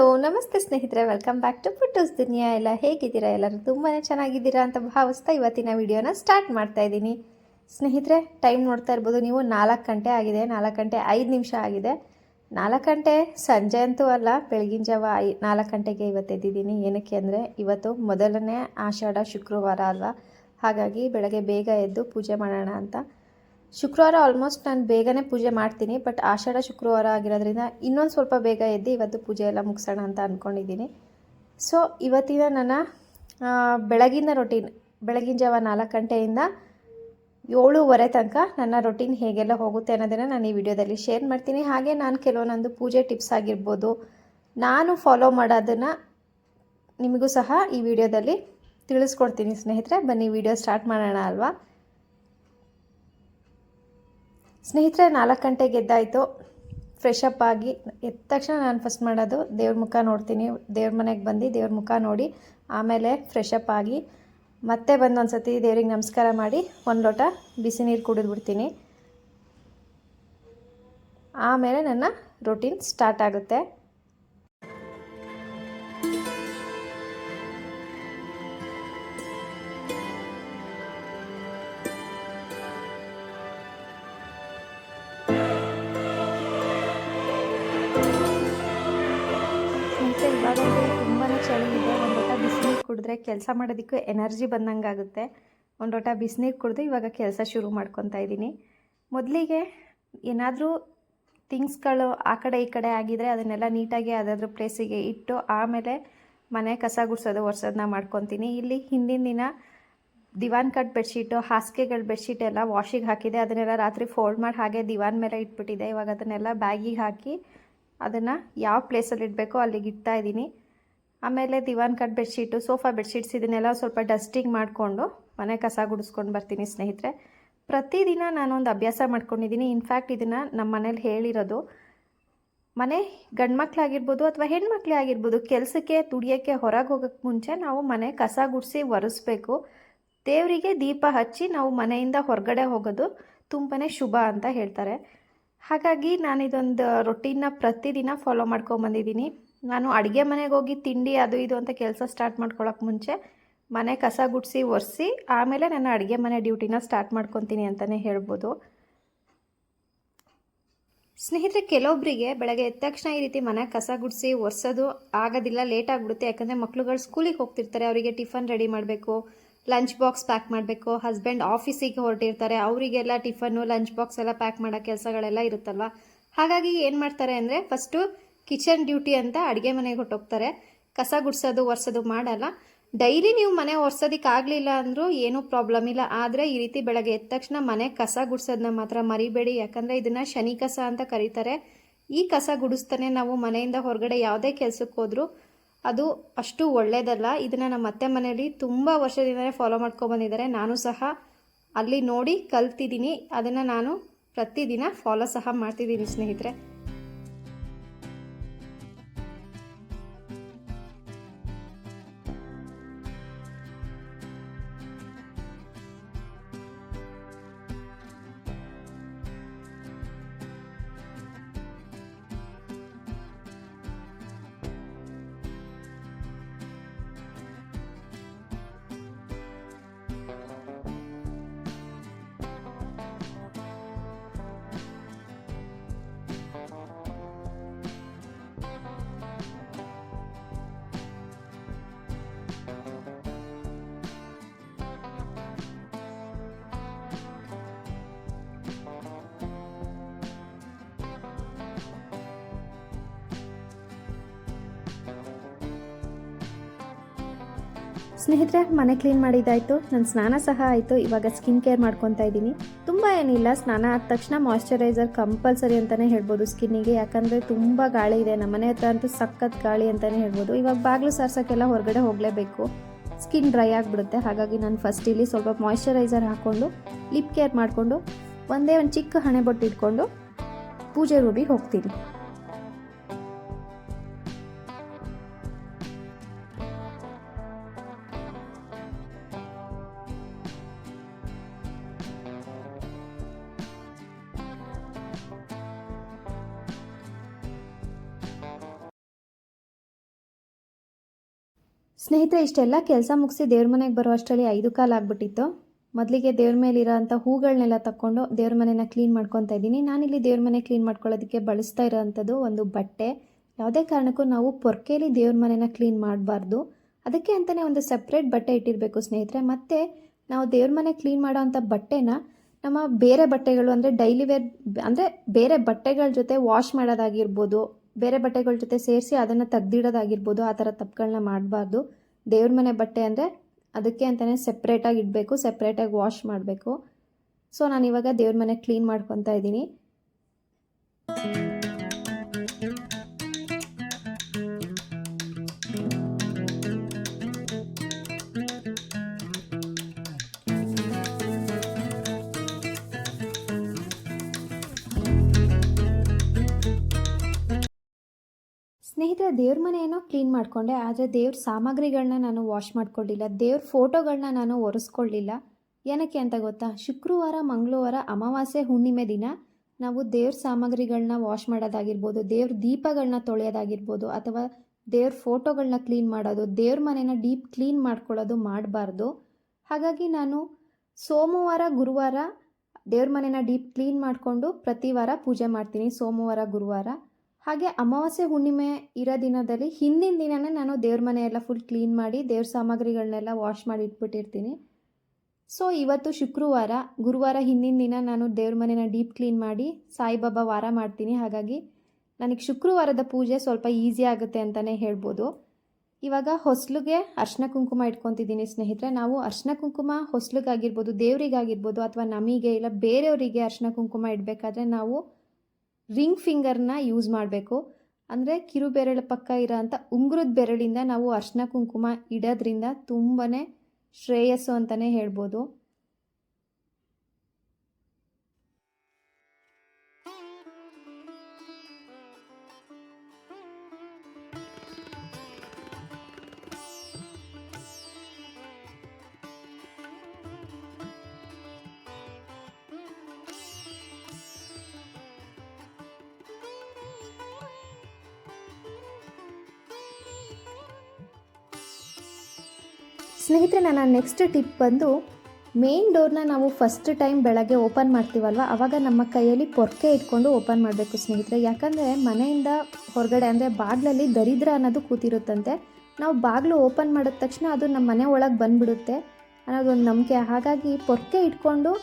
Hello, ನಮಸ್ತೆ ಸ್ನೇಹಿತರೆ welcome back to Puttu's Duniya ಎಲ್ಲ ಹೇಗಿದ್ದೀರಾ? ಎಲ್ಲರೂ ತುಂಬಾ ಚೆನ್ನಾಗಿದ್ದೀರಾ ಅಂತ ಭಾವಿಸ್ತಾ ಇವತ್ತಿನ ವಿಡಿಯೋನ ಸ್ಟಾರ್ಟ್ ಮಾಡ್ತಾ ಇದ್ದೀನಿ. ಸ್ನೇಹಿತರೆ ಟೈಮ್ ನೋಡ್ತಾ ಇರ್ಬೋದು, ನೀವು ನಾಲ್ಕು ಗಂಟೆ ಆಗಿದೆ, ನಾಲ್ಕು ಗಂಟೆ ಐದು ನಿಮಿಷ ಆಗಿದೆ. ನಾಲ್ಕು ಗಂಟೆ ಸಂಜೆ ಅಂತೂ ಅಲ್ಲ, ಬೆಳಗಿನ ಜಾವ ಐ, ನಾಲ್ಕು ಗಂಟೆಗೆ ಇವತ್ತು ಎದ್ದಿದ್ದೀನಿ. ಏನಕ್ಕೆ ಅಂದರೆ, ಇವತ್ತು ಮೊದಲನೇ ಆಷಾಢ ಶುಕ್ರವಾರ ಅಲ್ವಾ? ಹಾಗಾಗಿ ಬೆಳಗ್ಗೆ ಬೇಗ ಎದ್ದು ಪೂಜೆ ಮಾಡೋಣ ಅಂತ ಶುಕ್ರವಾರ ಆಲ್ಮೋಸ್ಟ್ ನಾನು ಬೇಗನೆ ಪೂಜೆ ಮಾಡ್ತೀನಿ ಬಟ್ ಆಷಾಢ ಶುಕ್ರವಾರ ಆಗಿರೋದ್ರಿಂದ ಇನ್ನೊಂದು ಸ್ವಲ್ಪ ಬೇಗ ಎದ್ದು ಇವತ್ತು ಪೂಜೆ ಎಲ್ಲ ಮುಗಿಸೋಣ ಅಂತ ಅಂದ್ಕೊಂಡಿದ್ದೀನಿ ಸೊ ಇವತ್ತಿನ ನನ್ನ ಬೆಳಗಿನ ರೊಟೀನ್ ಬೆಳಗಿನ ಜಾವ ನಾಲ್ಕು ಗಂಟೆಯಿಂದ ಏಳುವರೆ ತನಕ ನನ್ನ ರೊಟೀನ್ ಹೇಗೆಲ್ಲ ಹೋಗುತ್ತೆ ಅನ್ನೋದನ್ನು ನಾನು ಈ ವಿಡಿಯೋದಲ್ಲಿ ಶೇರ್ ಮಾಡ್ತೀನಿ. ಹಾಗೆ ನಾನು ಕೆಲವೊಂದೊಂದು ಪೂಜೆ ಟಿಪ್ಸ್ ಆಗಿರ್ಬೋದು, ನಾನು ಫಾಲೋ ಮಾಡೋದನ್ನು ನಿಮಗೂ ಸಹ ಈ ವಿಡಿಯೋದಲ್ಲಿ ತಿಳಿಸ್ಕೊಡ್ತೀನಿ ಸ್ನೇಹಿತರೆ. ಬನ್ನಿ, ವಿಡಿಯೋ ಸ್ಟಾರ್ಟ್ ಮಾಡೋಣ ಅಲ್ವಾ? ಸ್ನೇಹಿತರೆ, ನಾಲ್ಕು ಗಂಟೆಗೆ ಎದ್ದಾಯಿತು ಫ್ರೆಶ್ ಅಪ್ ಆಗಿ ಎದ್ದ ತಕ್ಷಣ ನಾನು ಫಸ್ಟ್ ಮಾಡೋದು, ದೇವ್ರ ಮುಖ ನೋಡ್ತೀನಿ. ದೇವ್ರ ಮನೆಗೆ ಬಂದು ದೇವ್ರ ಮುಖ ನೋಡಿ, ಆಮೇಲೆ ಫ್ರೆಶ್ ಅಪ್ ಆಗಿ ಮತ್ತೆ ಬಂದು ಒಂದು ಸತಿ ದೇವ್ರಿಗೆ ನಮಸ್ಕಾರ ಮಾಡಿ, ಒಂದು ಲೋಟ ಬಿಸಿ ನೀರು ಕುಡಿದ್ಬಿಡ್ತೀನಿ ಆಮೇಲೆ ನನ್ನ ರೊಟೀನ್ ಸ್ಟಾರ್ಟ್ ಆಗುತ್ತೆ. ಇವಾಗಂತೂ ತುಂಬಾ ಚಳಿ ಇದೆ ಒಂದು ಲೋಟ ಬಿಸಿನೀರು ಕುಡಿದ್ರೆ ಕೆಲಸ ಮಾಡೋದಕ್ಕೂ ಎನರ್ಜಿ ಬಂದಂಗೆ ಆಗುತ್ತೆ ಒಂದು ಲೋಟ ಬಿಸಿನೀರು ಕುಡಿದು ಇವಾಗ ಕೆಲಸ ಶುರು ಮಾಡ್ಕೊತಾ ಇದ್ದೀನಿ. ಮೊದಲಿಗೆ ಏನಾದರೂ ಥಿಂಗ್ಸ್ಗಳು ಆ ಕಡೆ ಈ ಕಡೆ ಆಗಿದರೆ ಅದನ್ನೆಲ್ಲ ನೀಟಾಗಿ ಅದಾದ್ರ ಪ್ಲೇಸಿಗೆ ಇಟ್ಟು ಆಮೇಲೆ ಮನೆ ಕಸ ಗುಡಿಸೋದು ಒರೆಸೋದನ್ನ ಮಾಡ್ಕೊತೀನಿ. ಇಲ್ಲಿ ಹಿಂದಿನ ದಿನ ದಿವಾನ್ ಕಟ್ ಬೆಡ್ಶೀಟು, ಹಾಸಿಗೆಗಳು ಬೆಡ್ಶೀಟ್ ಎಲ್ಲ ವಾಷಿಗೆ ಹಾಕಿದೆ. ಅದನ್ನೆಲ್ಲ ರಾತ್ರಿ ಫೋಲ್ಡ್ ಮಾಡಿ ಹಾಗೆ ದಿವಾನ್ ಮೇಲೆ ಇಟ್ಬಿಟ್ಟಿದೆ. ಇವಾಗ ಅದನ್ನೆಲ್ಲ ಬ್ಯಾಗಿಗೆ ಹಾಕಿ ಅದನ್ನು ಯಾವ ಪ್ಲೇಸಲ್ಲಿ ಇಡಬೇಕೋ ಅಲ್ಲಿಗೆ ಇಡ್ತಾ ಇದ್ದೀನಿ. ಆಮೇಲೆ divan cot bedsheet sofa bedsheets ಇದನ್ನೆಲ್ಲ ಸ್ವಲ್ಪ ಡಸ್ಟಿಂಗ್ ಮಾಡಿಕೊಂಡು ಮನೆ ಕಸ ಗುಡಿಸ್ಕೊಂಡು ಬರ್ತೀನಿ ಸ್ನೇಹಿತರೆ. ಪ್ರತಿದಿನ ನಾನೊಂದು ಅಭ್ಯಾಸ ಮಾಡ್ಕೊಂಡಿದ್ದೀನಿ. ಇನ್ಫ್ಯಾಕ್ಟ್ ಇದನ್ನು ನಮ್ಮ ಮನೇಲಿ ಹೇಳಿರೋದು, ಮನೆ ಗಂಡ್ಮಕ್ಳಾಗಿರ್ಬೋದು ಅಥವಾ ಹೆಣ್ಮಕ್ಳೇ ಆಗಿರ್ಬೋದು, ಕೆಲಸಕ್ಕೆ ದುಡಿಯೋಕ್ಕೆ ಹೊರಗೆ ಹೋಗೋಕ್ಕೆ ಮುಂಚೆ ನಾವು ಮನೆ ಕಸ ಗುಡಿಸಿ ಒರೆಸ್ಬೇಕು. ದೇವರಿಗೆ ದೀಪ ಹಚ್ಚಿ ನಾವು ಮನೆಯಿಂದ ಹೊರಗಡೆ ಹೋಗೋದು ತುಂಬಾ ಶುಭ ಅಂತ ಹೇಳ್ತಾರೆ. ಹಾಗಾಗಿ ನಾನು ಇದೊಂದು ರೊಟೀನ್ನ ಪ್ರತಿದಿನ ಫಾಲೋ ಮಾಡ್ಕೊಂಬಂದಿದ್ದೀನಿ ನಾನು ಅಡುಗೆ ಮನೆಗೆ ಹೋಗಿ ತಿಂಡಿ ಅದು ಇದು ಅಂತ ಕೆಲಸ ಸ್ಟಾರ್ಟ್ ಮಾಡ್ಕೊಳ್ಳೋಕೆ ಮುಂಚೆ ಮನೆ ಕಸ ಗುಡಿಸಿ ಒರೆಸಿ ಆಮೇಲೆ ನಾನು ಅಡುಗೆ ಮನೆ ಡ್ಯೂಟಿನ ಸ್ಟಾರ್ಟ್ ಮಾಡ್ಕೊತೀನಿ ಅಂತಲೇ ಹೇಳ್ಬೋದು. ಸ್ನೇಹಿತರೆ ಕೆಲವೊಬ್ಬರಿಗೆ ಬೆಳಗ್ಗೆ ಎದ್ದ ತಕ್ಷಣ ಈ ರೀತಿ ಮನೆ ಕಸ ಗುಡಿಸಿ ಒರೆಸೋದು ಆಗೋದಿಲ್ಲ ಲೇಟ್ ಆಗಿಬಿಡುತ್ತೆ. ಯಾಕಂದರೆ ಮಕ್ಳುಗಳು ಸ್ಕೂಲಿಗೆ ಹೋಗ್ತಿರ್ತಾರೆ, ಅವರಿಗೆ ಟಿಫನ್ ರೆಡಿ ಮಾಡಬೇಕು. ಲಂಚ್ ಬಾಕ್ಸ್ ಪ್ಯಾಕ್ ಮಾಡಬೇಕು. ಹಸ್ಬೆಂಡ್ ಆಫೀಸಿಗೆ ಹೊರಟಿರ್ತಾರೆ. ಅವರಿಗೆಲ್ಲ ಟಿಫನ್ನು ಲಂಚ್ ಬಾಕ್ಸ್ ಎಲ್ಲ ಪ್ಯಾಕ್ ಮಾಡೋ ಕೆಲಸಗಳೆಲ್ಲ ಇರುತ್ತಲ್ವ? ಹಾಗಾಗಿ ಏನು ಮಾಡ್ತಾರೆ ಅಂದರೆ ಫಸ್ಟು ಕಿಚನ್ ಡ್ಯೂಟಿ ಅಂತ ಅಡುಗೆ ಮನೆಗೆ ಹೊಟ್ಟೋಗ್ತಾರೆ ಕಸ ಗುಡಿಸೋದು, ಒರೆಸೋದು ಮಾಡಲ್ಲ. ಡೈಲಿ ನೀವು ಮನೆ ಒರೆಸೋದಕ್ಕೆ ಆಗಲಿಲ್ಲ ಅಂದರೂ ಏನೂ ಪ್ರಾಬ್ಲಮ್ ಇಲ್ಲ. ಆದರೆ ಈ ರೀತಿ ಬೆಳಗ್ಗೆ ಎದ್ದ ತಕ್ಷಣ ಮನೆ ಕಸ ಗುಡಿಸೋದನ್ನ ಮಾತ್ರ ಮರಿಬೇಡಿ. ಯಾಕಂದರೆ ಇದನ್ನು ಶನಿ ಕಸ ಅಂತ ಕರೀತಾರೆ. ಈ ಕಸ ಗುಡಿಸ್ತಾನೆ ನಾವು ಮನೆಯಿಂದ ಹೊರಗಡೆ ಯಾವುದೇ ಕೆಲಸಕ್ಕೆ ಹೋದರೂ ಅದು ಅಷ್ಟು ಒಳ್ಳೆಯದಲ್ಲ ಇದನ್ನು ನಮ್ಮ ಅತ್ತೆ ಮನೆಯಲ್ಲಿ ತುಂಬ ವರ್ಷದಿಂದಲೇ ಫಾಲೋ ಮಾಡ್ಕೊಬಂದಿದ್ದಾರೆ ನಾನು ಸಹ ಅಲ್ಲಿ ನೋಡಿ ಕಲ್ತಿದ್ದೀನಿ. ಅದನ್ನು ನಾನು ಪ್ರತಿದಿನ ಫಾಲೋ ಸಹ ಮಾಡ್ತಿದ್ದೀನಿ ಸ್ನೇಹಿತರೆ. ಸ್ನೇಹಿತರೆ, ಮನೆ ಕ್ಲೀನ್ ಮಾಡಿದ್ದಾಯಿತು. ನನ್ನ ಸ್ನಾನ ಸಹ ಆಯಿತು. ಇವಾಗ ಸ್ಕಿನ್ ಕೇರ್ ಮಾಡ್ಕೊತಾ ಇದ್ದೀನಿ. ತುಂಬ ಏನಿಲ್ಲ. ಸ್ನಾನ ಆದ ತಕ್ಷಣ ಮಾಯಶ್ಚರೈಸರ್ ಕಂಪಲ್ಸರಿ ಅಂತಲೇ ಹೇಳ್ಬೋದು ಸ್ಕಿನ್ನಿಗೆ ಯಾಕಂದರೆ ತುಂಬ ಗಾಳಿ ಇದೆ. ನಮ್ಮ ಮನೆ ಹತ್ರ ಅಂತೂ ಸಖತ್ ಗಾಳಿ ಅಂತಲೇ ಹೇಳ್ಬೋದು. ಇವಾಗ ಬಾಗಿಲು ಸಾರ್ಸೋಕ್ಕೆಲ್ಲ ಹೊರಗಡೆ ಹೋಗಲೇಬೇಕು. ಸ್ಕಿನ್ ಡ್ರೈ ಆಗಿಬಿಡುತ್ತೆ. ಹಾಗಾಗಿ ನಾನು ಫಸ್ಟ್ ಇಲ್ಲಿ ಸ್ವಲ್ಪ ಮಾಯಶ್ಚರೈಸರ್ ಹಾಕ್ಕೊಂಡು ಲಿಪ್ ಕೇರ್ ಮಾಡಿಕೊಂಡು, ಒಂದೇ ಒಂದು ಚಿಕ್ಕ ಹಣೆ ಬೊಟ್ಟು ಇಟ್ಕೊಂಡು, ಪೂಜೆ ರೂಮಿಗೆ ಹೋಗ್ತೀನಿ. ಸ್ನೇಹಿತರೆ, ಇಷ್ಟೆಲ್ಲ ಕೆಲಸ ಮುಗಿಸಿ ದೇವ್ರ ಮನೆಗೆ ಬರೋ ಅಷ್ಟರಲ್ಲಿ ಐದು ಕಾಲ ಆಗ್ಬಿಟ್ಟಿತ್ತು. ಮೊದಲಿಗೆ ದೇವ್ರ ಮೇಲಿರೋ ಅಂಥ ಹೂಗಳನ್ನೆಲ್ಲ ತಕ್ಕೊಂಡು ದೇವ್ರ ಮನೆನ ಕ್ಲೀನ್ ಮಾಡ್ಕೊತಾ ಇದ್ದೀನಿ. ನಾನಿಲ್ಲಿ ದೇವ್ರ ಮನೆ ಕ್ಲೀನ್ ಮಾಡ್ಕೊಳ್ಳೋದಕ್ಕೆ ಬಳಸ್ತಾ ಇರೋವಂಥದ್ದು ಒಂದು ಬಟ್ಟೆ. ಯಾವುದೇ ಕಾರಣಕ್ಕೂ ನಾವು ಪೊರ್ಕೆಲಿ ದೇವ್ರ ಮನೆನ ಕ್ಲೀನ್ ಮಾಡಬಾರ್ದು. ಅದಕ್ಕೆ ಅಂತಲೇ ಒಂದು ಸಪ್ರೇಟ್ ಬಟ್ಟೆ ಇಟ್ಟಿರಬೇಕು ಸ್ನೇಹಿತರೆ. ಮತ್ತು ನಾವು ದೇವ್ರ ಮನೆ ಕ್ಲೀನ್ ಮಾಡೋ ಅಂಥ ಬಟ್ಟೆನ ನಮ್ಮ ಬೇರೆ ಬಟ್ಟೆಗಳು ಅಂದರೆ ಡೈಲಿ ವೇರ್, ಅಂದರೆ ಬೇರೆ ಬಟ್ಟೆಗಳ ಜೊತೆ ವಾಶ್ ಮಾಡೋದಾಗಿರ್ಬೋದು ಬೇರೆ ಬಟ್ಟೆಗಳ ಜೊತೆ ಸೇರಿಸಿ ಅದನ್ನು ತೆಗ್ದಿಡೋದಾಗಿರ್ಬೋದು, ಆ ಥರ ತಪ್ಪುಗಳನ್ನ ಮಾಡಬಾರ್ದು. ದೇವ್ರ ಮನೆ ಬಟ್ಟೆ ಅಂದರೆ ಅದಕ್ಕೆ ಅಂತಲೇ ಸೆಪ್ರೇಟಾಗಿ ಇಡಬೇಕು ಸೆಪ್ರೇಟಾಗಿ ವಾಶ್ ಮಾಡಬೇಕು. ಸೊ ನಾನು ಇವಾಗ ದೇವ್ರ ಮನೆ ಕ್ಲೀನ್ ಮಾಡ್ಕೊತಾ ಇದ್ದೀನಿ. ಸ್ನೇಹಿತರೆ, ದೇವ್ರ ಮನೆಯನ್ನೋ ಕ್ಲೀನ್ ಮಾಡಿಕೊಂಡೆ, ಆದರೆ ದೇವ್ರ ಸಾಮಗ್ರಿಗಳನ್ನ ನಾನು ವಾಶ್ ಮಾಡ್ಕೊಳ್ಳಿಲ್ಲ ದೇವ್ರ ಫೋಟೋಗಳನ್ನ ನಾನು ಒರೆಸ್ಕೊಳ್ಳಿಲ್ಲ ಏನಕ್ಕೆ ಅಂತ ಗೊತ್ತಾ? ಶುಕ್ರವಾರ, ಮಂಗಳವಾರ, ಅಮಾವಾಸ್ಯೆ, ಹುಣ್ಣಿಮೆ ದಿನ ನಾವು ದೇವ್ರ ಸಾಮಗ್ರಿಗಳನ್ನ ವಾಶ್ ಮಾಡೋದಾಗಿರ್ಬೋದು, ದೇವ್ರ ದೀಪಗಳನ್ನ ತೊಳೆಯೋದಾಗಿರ್ಬೋದು, ಅಥವಾ ದೇವ್ರ ಫೋಟೋಗಳನ್ನ ಕ್ಲೀನ್ ಮಾಡೋದು, ದೇವ್ರ ಮನೆನ ಡೀಪ್ ಕ್ಲೀನ್ ಮಾಡ್ಕೊಳ್ಳೋದು ಮಾಡಬಾರ್ದು. ಹಾಗಾಗಿ ನಾನು ಸೋಮವಾರ, ಗುರುವಾರ ದೇವ್ರ ಮನೆನ ಡೀಪ್ ಕ್ಲೀನ್ ಮಾಡಿಕೊಂಡು ಪ್ರತಿ ವಾರ ಪೂಜೆ ಮಾಡ್ತೀನಿ. ಸೋಮವಾರ, ಗುರುವಾರ ಹಾಗೆ ಅಮಾವಾಸ್ಯೆ ಹುಣ್ಣಿಮೆ ಇರೋ ದಿನದಲ್ಲಿ ಹಿಂದಿನ ದಿನನೇ ನಾನು ದೇವ್ರ ಮನೆ ಎಲ್ಲ ಫುಲ್ ಕ್ಲೀನ್ ಮಾಡಿ ದೇವ್ರ ಸಾಮಗ್ರಿಗಳನ್ನೆಲ್ಲ ವಾಶ್ ಮಾಡಿ ಇಟ್ಬಿಟ್ಟಿರ್ತೀನಿ. ಸೊ ಇವತ್ತು ಶುಕ್ರವಾರ, ಗುರುವಾರ ಹಿಂದಿನ ದಿನ ನಾನು ದೇವ್ರ ಮನೆನ ಡೀಪ್ ಕ್ಲೀನ್ ಮಾಡಿ ಸಾಯಿಬಾಬಾ ವಾರ ಮಾಡ್ತೀನಿ. ಹಾಗಾಗಿ ನನಗೆ ಶುಕ್ರವಾರದ ಪೂಜೆ ಸ್ವಲ್ಪ ಈಸಿ ಆಗುತ್ತೆ ಅಂತಲೇ ಹೇಳ್ಬೋದು. ಇವಾಗ ಹೊಸ್ಲಿಗೆ ಅರ್ಶಿನ ಕುಂಕುಮ ಇಟ್ಕೊತಿದ್ದೀನಿ ಸ್ನೇಹಿತರೆ. ನಾವು ಅರ್ಶಿನ ಕುಂಕುಮ ಹೊಸ್ಲಿಗಾಗಿರ್ಬೋದು, ದೇವರಿಗಾಗಿರ್ಬೋದು ಅಥವಾ ನಮಗೆ ಇಲ್ಲ, ಬೇರೆಯವರಿಗೆ ಅರ್ಶಿನ ಕುಂಕುಮ ಇಡಬೇಕಾದ್ರೆ ನಾವು ರಿಂಗ್ ಫಿಂಗರ್ನ ಯೂಸ್ ಮಾಡಬೇಕು. ಅಂದರೆ ಕಿರು ಬೆರಳ ಪಕ್ಕ ಇರೋಂಥ ಉಂಗುರದ ಬೆರಳಿಂದ ನಾವು ಅರ್ಶಿನ ಕುಂಕುಮ ಇಡೋದ್ರಿಂದ ತುಂಬಾ ಶ್ರೇಯಸ್ಸು ಅಂತಲೇ ಹೇಳ್ಬೋದು. ಸ್ನೇಹಿತರೆ, ನನ್ನ ನೆಕ್ಸ್ಟ್ ಟಿಪ್ ಬಂದು ಮೇನ್ ಡೋರ್ನ ನಾವು ಫಸ್ಟ್ ಟೈಮ್ ಬೆಳಗ್ಗೆ ಓಪನ್ ಮಾಡ್ತೀವಲ್ವ? ಅವಾಗ ನಮ್ಮ ಕೈಯಲ್ಲಿ ಪೊರ್ಕೆ ಇಟ್ಕೊಂಡು ಓಪನ್ ಮಾಡಬೇಕು ಸ್ನೇಹಿತರೆ. ಯಾಕಂದರೆ ಮನೆಯಿಂದ ಹೊರಗಡೆ, ಅಂದರೆ ಬಾಗಿಲಲ್ಲಿ ದರಿದ್ರ ಅನ್ನೋದು ಕೂತಿರುತ್ತಂತೆ. ನಾವು ಬಾಗಿಲು ಓಪನ್ ಮಾಡಿದ ತಕ್ಷಣ ಅದು ನಮ್ಮ ಮನೆ ಒಳಗೆ ಬಂದುಬಿಡುತ್ತೆ. ಅನ್ನೋದೊಂದು ನಂಬಿಕೆ. ಹಾಗಾಗಿ ಪೊರ್ಕೆ ಇಟ್ಕೊಂಡು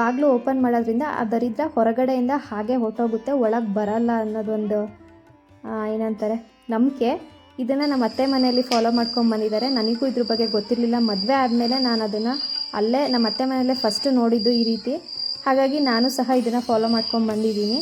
ಬಾಗಿಲು ಓಪನ್ ಮಾಡೋದ್ರಿಂದ ಆ ದರಿದ್ರ ಹೊರಗಡೆಯಿಂದ ಹಾಗೆ ಹೊರಟೋಗುತ್ತೆ, ಒಳಗೆ ಬರಲ್ಲ ಅನ್ನೋದೊಂದು ಏನಂತಾರೆ, ನಂಬಿಕೆ. ಇದನ್ನು ನಮ್ಮ ಅತ್ತೆ ಮನೆಯಲ್ಲಿ ಫಾಲೋ ಮಾಡ್ಕೊಂಡು ಬಂದಿದ್ದಾರೆ. ನನಗೂ ಇದ್ರ ಬಗ್ಗೆ ಗೊತ್ತಿರಲಿಲ್ಲ. ಮದುವೆ ಆದಮೇಲೆ ನಾನು ಅದನ್ನು ಅಲ್ಲೇ ನಮ್ಮ ಅತ್ತೆ ಮನೆಯಲ್ಲೇ ಫಸ್ಟ್ ನೋಡಿದ್ದು ಈ ರೀತಿ. ಹಾಗಾಗಿ ನಾನು ಸಹ ಇದನ್ನು ಫಾಲೋ ಮಾಡ್ಕೊಂಡು ಬಂದಿದ್ದೀನಿ.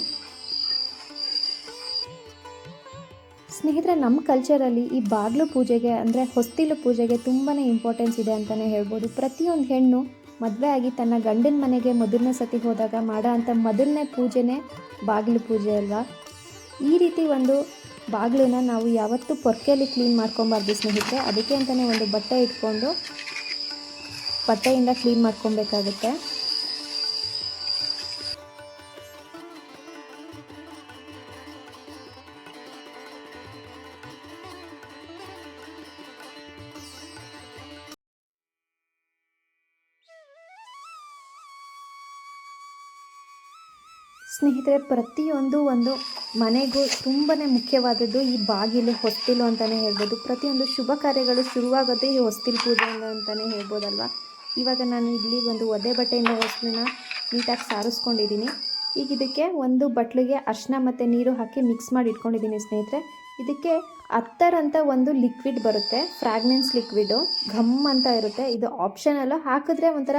ಸ್ನೇಹಿತರೆ ನಮ್ಮ ಕಲ್ಚರಲ್ಲಿ ಈ ಬಾಗಿಲು ಪೂಜೆಗೆ ಅಂದರೆ ಹೊಸ್ತಿಲು ಪೂಜೆಗೆ ತುಂಬಾ ಇಂಪಾರ್ಟೆನ್ಸ್ ಇದೆ ಅಂತಲೇ ಹೇಳ್ಬೋದು. ಪ್ರತಿಯೊಂದು ಹೆಣ್ಣು ಮದುವೆ ಆಗಿ ತನ್ನ ಗಂಡನ ಮನೆಗೆ ಮೊದಲನೇ ಸತಿ ಹೋದಾಗ ಮಾಡೋ ಅಂಥ ಮೊದಲನೇ ಪೂಜೆನೇ ಬಾಗಿಲು ಪೂಜೆ ಅಲ್ವಾ? ಈ ರೀತಿ ಒಂದು ಬಾಗಿಲನ್ನ ನಾವು ಯಾವತ್ತೂ ಪೊರ್ಕೆಯಲ್ಲಿ ಕ್ಲೀನ್ ಮಾಡ್ಕೊಬಾರ್ದು ಸ್ನೇಹಿತರೆ. ಅದಕ್ಕೆ ಅಂತಲೇ ಒಂದು ಬಟ್ಟೆ ಇಟ್ಕೊಂಡು ಬಟ್ಟೆಯಿಂದ ಕ್ಲೀನ್ ಮಾಡ್ಕೊಬೇಕಾಗುತ್ತೆ. ಸ್ನೇಹಿತರೆ, ಪ್ರತಿಯೊಂದು ಒಂದು ಮನೆಗೂ ತುಂಬಾ ಮುಖ್ಯವಾದದ್ದು ಈ ಬಾಗಿಲು, ಹೊಸ್ತಿಲು ಅಂತಲೇ ಹೇಳ್ಬೋದು. ಪ್ರತಿಯೊಂದು ಶುಭ ಕಾರ್ಯಗಳು ಶುರುವಾಗೋದೇ ಈ ಹೊಸ್ತಿಲು ಪೂಜೆಯಿಂದ ಅಂತಲೇ ಹೇಳ್ಬೋದಲ್ವಾ? ಇವಾಗ ನಾನು ಇಲ್ಲಿ ಒಂದು ಒದೆ ಬಟ್ಟೆಯಿಂದ ಹೊಸ್ಲನ್ನ ನೀಟಾಗಿ ಸಾರಿಸ್ಕೊಂಡಿದ್ದೀನಿ ಈಗ ಇದಕ್ಕೆ ಒಂದು ಬಟ್ಲಿಗೆ ಅರ್ಶಿನ ಮತ್ತು ನೀರು ಹಾಕಿ ಮಿಕ್ಸ್ ಮಾಡಿ ಇಟ್ಕೊಂಡಿದ್ದೀನಿ ಸ್ನೇಹಿತರೆ. ಇದಕ್ಕೆ ಅತ್ತರ್ ಅಂತ ಒಂದು ಲಿಕ್ವಿಡ್ ಬರುತ್ತೆ ಫ್ರಾಗ್ನೆನ್ಸ್ ಲಿಕ್ವಿಡು, ಘಮ್ ಅಂತ ಇರುತ್ತೆ. ಇದು ಆಪ್ಷನಲ್ಲು ಹಾಕಿದ್ರೆ ಒಂಥರ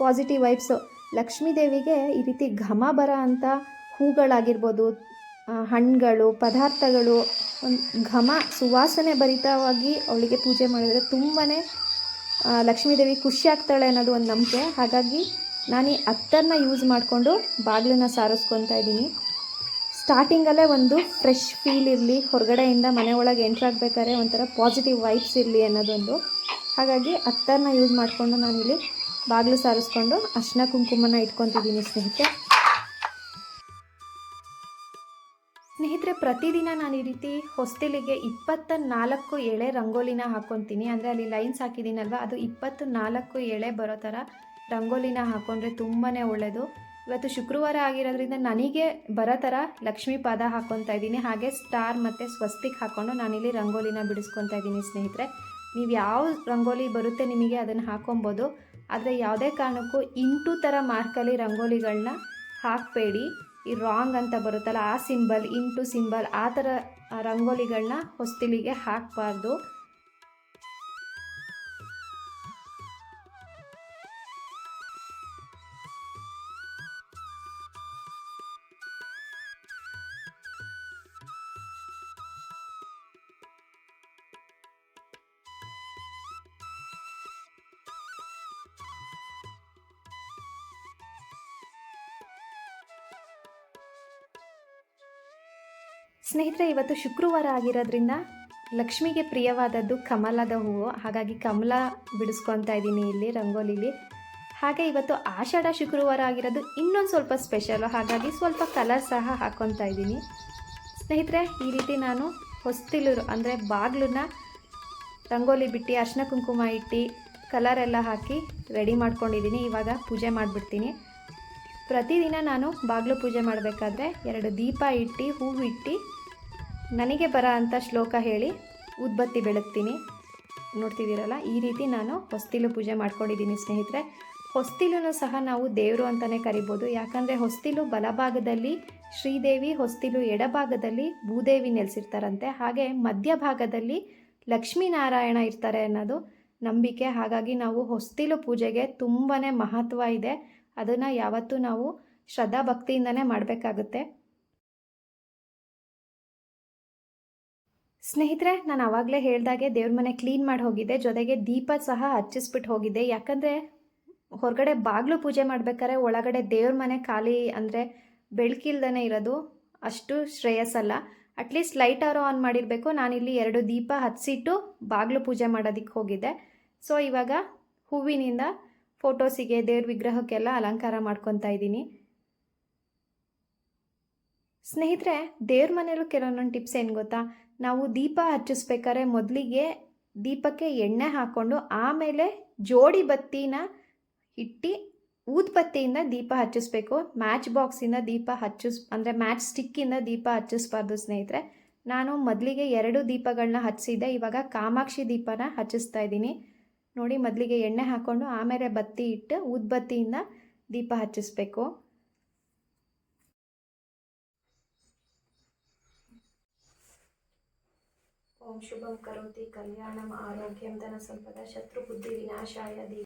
ಪಾಸಿಟಿವ್ ವೈಬ್ಸು ಲಕ್ಷ್ಮೀ ದೇವಿಗೆ ಈ ರೀತಿ ಘಮ ಬರ ಅಂಥ ಹೂಗಳಾಗಿರ್ಬೋದು ಹಣ್ಣುಗಳು, ಪದಾರ್ಥಗಳು, ಒಂದು ಘಮ ಸುವಾಸನೆ ಭರಿತವಾಗಿ ಅವಳಿಗೆ ಪೂಜೆ ಮಾಡಿದರೆ ತುಂಬಾ ಲಕ್ಷ್ಮೀದೇವಿ ಖುಷಿ ಆಗ್ತಾಳೆ ಅನ್ನೋದು ಒಂದು ನಂಬಿಕೆ. ಹಾಗಾಗಿ ನಾನು ಈ ಅತ್ತರನ್ನ ಯೂಸ್ ಮಾಡಿಕೊಂಡು ಬಾಗಿಲನ್ನ ಸಾರಿಸ್ಕೊತಾ ಇದ್ದೀನಿ. ಸ್ಟಾರ್ಟಿಂಗಲ್ಲೇ ಒಂದು ಫ್ರೆಶ್ ಫೀಲ್ ಇರಲಿ, ಹೊರಗಡೆಯಿಂದ ಮನೆ ಒಳಗೆ ಎಂಟ್ರ್ ಆಗಬೇಕಾದ್ರೆ ಒಂಥರ ಪಾಸಿಟಿವ್ ವೈಬ್ಸ್ ಇರಲಿ ಅನ್ನೋದೊಂದು. ಹಾಗಾಗಿ ಅತ್ತರನ್ನ ಯೂಸ್ ಮಾಡಿಕೊಂಡು ನಾನಿಲ್ಲಿ ಬಾಗಿಲು ಸಾರಿಸ್ಕೊಂಡು ಅರ್ಶಿನ ಕುಂಕುಮನ ಇಟ್ಕೊತಿದ್ದೀನಿ ಸ್ನೇಹಿತರೆ ಸ್ನೇಹಿತರೆ, ಪ್ರತಿದಿನ ನಾನು ಈ ರೀತಿ ಹೊಸ್ತಿಲಿಗೆ ಇಪ್ಪತ್ತ ನಾಲ್ಕು ಎಳೆ ರಂಗೋಲಿನ ಹಾಕ್ಕೊತೀನಿ ಅಂದರೆ ಅಲ್ಲಿ ಲೈನ್ಸ್ ಹಾಕಿದ್ದೀನಲ್ವ? ಅದು ಇಪ್ಪತ್ತು ನಾಲ್ಕು ಎಳೆ ಬರೋ ಥರ ರಂಗೋಲಿನ ಹಾಕೊಂಡ್ರೆ ತುಂಬಾ ಒಳ್ಳೆಯದು ಇವತ್ತು ಶುಕ್ರವಾರ ಆಗಿರೋದ್ರಿಂದ ನನಗೆ ಬರೋ ಥರ ಲಕ್ಷ್ಮೀ ಪಾದ ಹಾಕ್ಕೊತಾ ಇದ್ದೀನಿ. ಹಾಗೆ ಸ್ಟಾರ್ ಮತ್ತು ಸ್ವಸ್ತಿಕ್ ಹಾಕ್ಕೊಂಡು ನಾನಿಲ್ಲಿ ರಂಗೋಲಿನ ಬಿಡಿಸ್ಕೊತಾ ಇದ್ದೀನಿ ಸ್ನೇಹಿತರೆ. ನೀವು ಯಾವ ರಂಗೋಲಿ ಬರುತ್ತೆ ನಿಮಗೆ ಅದನ್ನು ಹಾಕೊಬೋದು. ಆದರೆ ಯಾವುದೇ ಕಾರಣಕ್ಕೂ ಇಂಟು ಥರ ಮಾರ್ಕಲ್ಲಿ ರಂಗೋಲಿಗಳನ್ನ ಹಾಕಬೇಡಿ. ಈ ರಾಂಗ್ ಅಂತ ಬರುತ್ತಲ್ಲ, ಆ ಸಿಂಬಲ್, ಇಂಟು ಸಿಂಬಲ್, ಆ ಥರ ರಂಗೋಲಿಗಳನ್ನ ಹೊಸ್ತಿಲಿಗೆ ಹಾಕಬಾರ್ದು. ಸ್ನೇಹಿತರೆ, ಇವತ್ತು ಶುಕ್ರವಾರ ಆಗಿರೋದ್ರಿಂದ ಲಕ್ಷ್ಮಿಗೆ ಪ್ರಿಯವಾದದ್ದು ಕಮಲದ ಹೂವು. ಹಾಗಾಗಿ ಕಮಲ ಬಿಡಿಸ್ಕೊತಾ ಇದ್ದೀನಿ ಇಲ್ಲಿ, ರಂಗೋಲಿಲಿ. ಹಾಗೆ ಇವತ್ತು ಆಷಾಢ ಶುಕ್ರವಾರ ಆಗಿರೋದು ಇನ್ನೊಂದು ಸ್ವಲ್ಪ ಸ್ಪೆಷಲು ಹಾಗಾಗಿ ಸ್ವಲ್ಪ ಕಲರ್ ಸಹ ಹಾಕ್ಕೊತಾ ಇದ್ದೀನಿ. ಸ್ನೇಹಿತರೆ, ಈ ರೀತಿ ನಾನು ಹೊಸ್ತಿಲು ಅಂದರೆ ಬಾಗಿಲನ್ನ ರಂಗೋಲಿ ಬಿಟ್ಟು, ಅರ್ಶಿನ ಕುಂಕುಮ ಇಟ್ಟು ಕಲರ್ ಎಲ್ಲ ಹಾಕಿ ರೆಡಿ ಮಾಡ್ಕೊಂಡಿದ್ದೀನಿ. ಇವಾಗ ಪೂಜೆ ಮಾಡಿಬಿಡ್ತೀನಿ. ಪ್ರತಿದಿನ ನಾನು ಬಾಗಿಲು ಪೂಜೆ ಮಾಡಬೇಕಾದ್ರೆ ಎರಡು ದೀಪ ಇಟ್ಟು, ಹೂವು ಇಟ್ಟು ನನಗೆ ಬರ ಅಂತ ಶ್ಲೋಕ ಹೇಳಿ ಉದ್ಬತ್ತಿ ಬೆಳಗ್ತೀನಿ. ನೋಡ್ತಿದ್ದೀರಲ್ಲ, ಈ ರೀತಿ ನಾನು ಹೊಸ್ತಿಲು ಪೂಜೆ ಮಾಡ್ಕೊಂಡಿದ್ದೀನಿ ಸ್ನೇಹಿತರೆ. ಹೊಸ್ತಿಲೂ ಸಹ ನಾವು ದೇವರು ಅಂತಲೇ ಕರಿಬೋದು. ಯಾಕಂದರೆ ಹೊಸ್ತಿಲು ಬಲಭಾಗದಲ್ಲಿ ಶ್ರೀದೇವಿ, ಹೊಸ್ತಿಲು ಎಡಭಾಗದಲ್ಲಿ ಭೂದೇವಿ ನೆಲೆಸಿರ್ತಾರಂತೆ. ಹಾಗೆ ಮಧ್ಯಭಾಗದಲ್ಲಿ ಲಕ್ಷ್ಮೀನಾರಾಯಣ ಇರ್ತಾರೆ ಅನ್ನೋದು ನಂಬಿಕೆ. ಹಾಗಾಗಿ ನಾವು ಹೊಸ್ತಿಲು ಪೂಜೆಗೆ ತುಂಬಾ ಮಹತ್ವ ಇದೆ. ಅದನ್ನು ಯಾವತ್ತೂ ನಾವು ಶ್ರದ್ಧಾ ಭಕ್ತಿಯಿಂದನೇ ಮಾಡಬೇಕಾಗುತ್ತೆ. ಸ್ನೇಹಿತರೆ, ನಾನು ಆವಾಗಲೇ ಹೇಳ್ದಾಗೆ ದೇವ್ರ ಮನೆ ಕ್ಲೀನ್ ಮಾಡಿ ಹೋಗಿದ್ದೆ ಜೊತೆಗೆ ದೀಪ ಸಹ ಹಚ್ಚಿಸ್ಬಿಟ್ಟು ಹೋಗಿದ್ದೆ ಯಾಕಂದರೆ, ಹೊರಗಡೆ ಬಾಗಿಲು ಪೂಜೆ ಮಾಡಬೇಕಾದ್ರೆ ಒಳಗಡೆ ದೇವ್ರ ಮನೆ ಖಾಲಿ ಅಂದರೆ ಬೆಳಕಿಲ್ದೇ ಇರೋದು ಅಷ್ಟು ಶ್ರೇಯಸ್ಸಲ್ಲ. At least light or on ಮಾಡಿರಬೇಕು. ನಾನಿಲ್ಲಿ ಎರಡು ದೀಪ ಹಚ್ಚಿಟ್ಟು ಬಾಗಿಲು ಪೂಜೆ ಮಾಡೋದಕ್ಕೆ ಹೋಗಿದ್ದೆ ಸೊ ಇವಾಗ ಹೂವಿನಿಂದ ಫೋಟೋಸಿಗೆ, ದೇವ್ರ ವಿಗ್ರಹಕ್ಕೆಲ್ಲ ಅಲಂಕಾರ ಮಾಡ್ಕೊತಾ ಇದ್ದೀನಿ. ಸ್ನೇಹಿತರೆ, ದೇವ್ರ ಮನೆಯಲ್ಲೂ ಕೆಲವೊಂದೊಂದು ಟಿಪ್ಸ್ ಏನು ಗೊತ್ತಾ? ನಾವು ದೀಪ ಹಚ್ಚಿಸ್ಬೇಕಾದ್ರೆ ಮೊದಲಿಗೆ ದೀಪಕ್ಕೆ ಎಣ್ಣೆ ಹಾಕ್ಕೊಂಡು ಆಮೇಲೆ ಜೋಡಿ ಬತ್ತಿನ ಇಟ್ಟು ಊದ್ಬತ್ತಿಯಿಂದ ದೀಪ ಹಚ್ಚಿಸ್ಬೇಕು. ಮ್ಯಾಚ್ ಬಾಕ್ಸಿಂದ ದೀಪ ಹಚ್ಚಿಸ್, ಅಂದರೆ ಮ್ಯಾಚ್ ಸ್ಟಿಕ್ಕಿಂದ ದೀಪ ಹಚ್ಚಿಸ್ಬಾರ್ದು ಸ್ನೇಹಿತರೆ. ನಾನು ಮೊದಲಿಗೆ ಎರಡು ದೀಪಗಳನ್ನ ಹಚ್ಚಿದ್ದೆ ಇವಾಗ ಕಾಮಾಕ್ಷಿ ದೀಪನ ಹಚ್ಚಿಸ್ತಾ ಇದ್ದೀನಿ. ನೋಡಿ ಮೊದಲಿಗೆ ಎಣ್ಣೆ ಹಾಕ್ಕೊಂಡು ಆಮೇಲೆ ಬತ್ತಿ ಇಟ್ಟು ಊದ್ಬತ್ತಿಯಿಂದ ದೀಪ ಹಚ್ಚಿಸ್ಬೇಕು. ಓಂ ಶುಭಂ ಕರೋತಿ. ಕಲ್ಯಾಣಂ ಆರೋಗ್ಯಂ ಧನ ಸಂಪದ ಶತ್ರು ಬುದ್ಧಿ ವಿನಾಶಾಯ ದಿ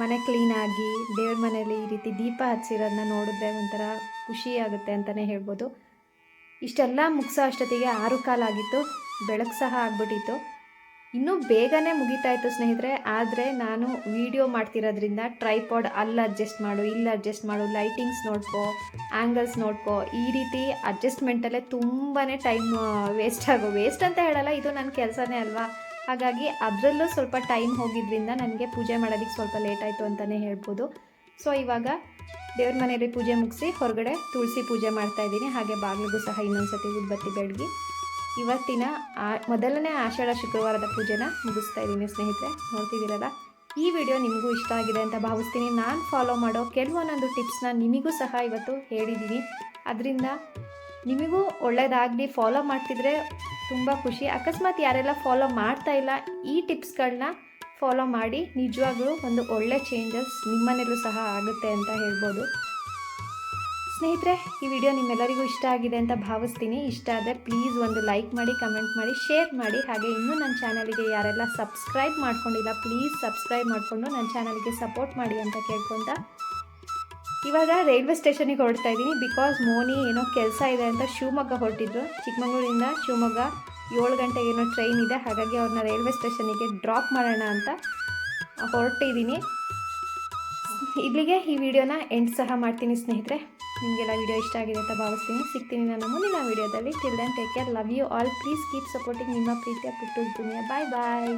ಮನೆ ಕ್ಲೀನಾಗಿ ದೇವ್ರ ಮನೆಯಲ್ಲಿ ಈ ರೀತಿ ದೀಪ ಹಚ್ಚಿರೋದನ್ನ ನೋಡಿದ್ರೆ ಒಂಥರ ಖುಷಿ ಆಗುತ್ತೆ ಅಂತಲೇ ಹೇಳ್ಬೋದು. ಇಷ್ಟೆಲ್ಲ ಮುಗಿಸೋ ಅಷ್ಟೊತ್ತಿಗೆ ಆರು ಕಾಲಾಗಿತ್ತು ಬೆಳಕು ಸಹ ಆಗ್ಬಿಟ್ಟಿತ್ತು. ಇನ್ನೂ ಬೇಗನೆ ಮುಗಿತಾ ಇತ್ತು ಸ್ನೇಹಿತರೆ, ಆದರೆ ನಾನು ವಿಡಿಯೋ ಮಾಡ್ತಿರೋದ್ರಿಂದ ಟ್ರೈಪಾಡ್ ಅಲ್ಲಿ ಅಡ್ಜಸ್ಟ್ ಮಾಡು, ಇಲ್ಲಿ ಅಡ್ಜಸ್ಟ್ ಮಾಡು ಲೈಟಿಂಗ್ಸ್ ನೋಡ್ಕೋ ಆ್ಯಂಗಲ್ಸ್ ನೋಡ್ಕೋ, ಈ ರೀತಿ ಅಡ್ಜಸ್ಟ್ಮೆಂಟಲ್ಲೇ ತುಂಬಾ ಟೈಮ್ ವೇಸ್ಟ್ ಆಗೋ ವೇಸ್ಟ್ ಅಂತ ಹೇಳಲ್ಲ, ಇದು ನನ್ನ ಕೆಲಸನೇ ಅಲ್ವಾ? ಹಾಗಾಗಿ ಅದರಲ್ಲೂ ಸ್ವಲ್ಪ ಟೈಮ್ ಹೋಗಿದ್ದರಿಂದ ನನಗೆ ಪೂಜೆ ಮಾಡೋದಕ್ಕೆ ಸ್ವಲ್ಪ ಲೇಟ್ ಆಯಿತು ಅಂತಲೇ ಹೇಳ್ಬೋದು. ಸೊ ಇವಾಗ ದೇವ್ರ ಮನೆಯಲ್ಲಿ ಪೂಜೆ ಮುಗಿಸಿ ಹೊರಗಡೆ ತುಳಸಿ ಪೂಜೆ ಮಾಡ್ತಾ ಇದ್ದೀನಿ. ಹಾಗೆ ಬಾಗಿಲಿಗೂ ಸಹ ಇನ್ನೊಂದು ಸತಿ ಉದ್ಬತ್ತಿ ಬೆಳಗ್ಗೆ ಇವತ್ತಿನ ಆ, ಮೊದಲನೇ ಆಷಾಢ ಶುಕ್ರವಾರದ ಪೂಜೆನ ಮುಗಿಸ್ತಾ ಇದ್ದೀನಿ ಸ್ನೇಹಿತರೆ. ನೋಡ್ತಿದ್ದೀರಲ್ಲ? ಈ ವಿಡಿಯೋ ನಿಮಗೂ ಇಷ್ಟ ಆಗಿದೆ ಅಂತ ಭಾವಿಸ್ತೀನಿ. ನಾನು ಫಾಲೋ ಮಾಡೋ ಕೆಲವೊಂದೊಂದು ಟಿಪ್ಸ್ನ ನಿಮಗೂ ಸಹ ಇವತ್ತು ಹೇಳಿದ್ದೀನಿ. ಅದರಿಂದ ನಿಮಗೂ ಒಳ್ಳೆಯದಾಗಲಿ ಫಾಲೋ ಮಾಡ್ತಿದ್ರೆ ತುಂಬ ಖುಷಿ. ಅಕಸ್ಮಾತ್ ಯಾರೆಲ್ಲ ಫಾಲೋ ಮಾಡ್ತಾ ಇಲ್ಲ, ಈ ಟಿಪ್ಸ್ಗಳನ್ನ ಫಾಲೋ ಮಾಡಿ ನಿಜವಾಗ್ಲೂ ಒಂದು ಒಳ್ಳೆ ಚೇಂಜಸ್ ನಿಮ್ಮನೆಯಲ್ಲೂ ಸಹ ಆಗುತ್ತೆ ಅಂತ ಹೇಳ್ಬೋದು. ಸ್ನೇಹಿತರೆ, ಈ ವಿಡಿಯೋ ನಿಮ್ಮೆಲ್ಲರಿಗೂ ಇಷ್ಟ ಆಗಿದೆ ಅಂತ ಭಾವಿಸ್ತೀನಿ. ಇಷ್ಟ ಆದರೆ ಪ್ಲೀಸ್ ಒಂದು ಲೈಕ್ ಮಾಡಿ ಕಮೆಂಟ್ ಮಾಡಿ ಶೇರ್ ಮಾಡಿ. ಹಾಗೆ ಇನ್ನೂ ನನ್ನ ಚಾನಲ್ಗೆ ಯಾರೆಲ್ಲ ಸಬ್ಸ್ಕ್ರೈಬ್ ಮಾಡ್ಕೊಂಡಿಲ್ಲ ಪ್ಲೀಸ್ ಸಬ್ಸ್ಕ್ರೈಬ್ ಮಾಡಿಕೊಂಡು ನನ್ನ ಚಾನಲ್ಗೆ ಸಪೋರ್ಟ್ ಮಾಡಿ ಅಂತ ಕೇಳ್ಕೊತ ಇವಾಗ ರೈಲ್ವೆ ಸ್ಟೇಷನಿಗೆ ಹೊರಡ್ತಾ ಇದ್ದೀನಿ. ಬಿಕಾಸ್ ಮೋನಿ ಏನೋ ಕೆಲಸ ಇದೆ ಅಂತ ಶಿವಮೊಗ್ಗ ಹೊರಟಿದ್ರು. ಚಿಕ್ಕಮಗಳೂರಿಂದ ಶಿವಮೊಗ್ಗ ಏಳು ಗಂಟೆಗೆ ಏನೋ ಟ್ರೈನ್ ಇದೆ. ಹಾಗಾಗಿ ಅವ್ರನ್ನ ರೈಲ್ವೆ ಸ್ಟೇಷನಿಗೆ ಡ್ರಾಪ್ ಮಾಡೋಣ ಅಂತ ಹೊರಟಿದ್ದೀನಿ. ಇಲ್ಲಿಗೆ ಈ ವಿಡಿಯೋನ ಎಂಡ್ ಸಹ ಮಾಡ್ತೀನಿ ಸ್ನೇಹಿತರೆ. ನಿಮಗೆಲ್ಲ ವಿಡಿಯೋ ಇಷ್ಟ ಆಗಿದೆ ಅಂತ ಭಾವಿಸ್ತೀನಿ. ಸಿಗ್ತೀನಿ ನಾನು ಮುಂದಿನ ವಿಡಿಯೋದಲ್ಲಿ. Till then take care love you all please keep supporting ನಿಮ್ಮ ಪ್ರೀತಿಯ ಪುಟ್ಟು ದುನಿಯಾ. ಬಾಯ್ ಬಾಯ್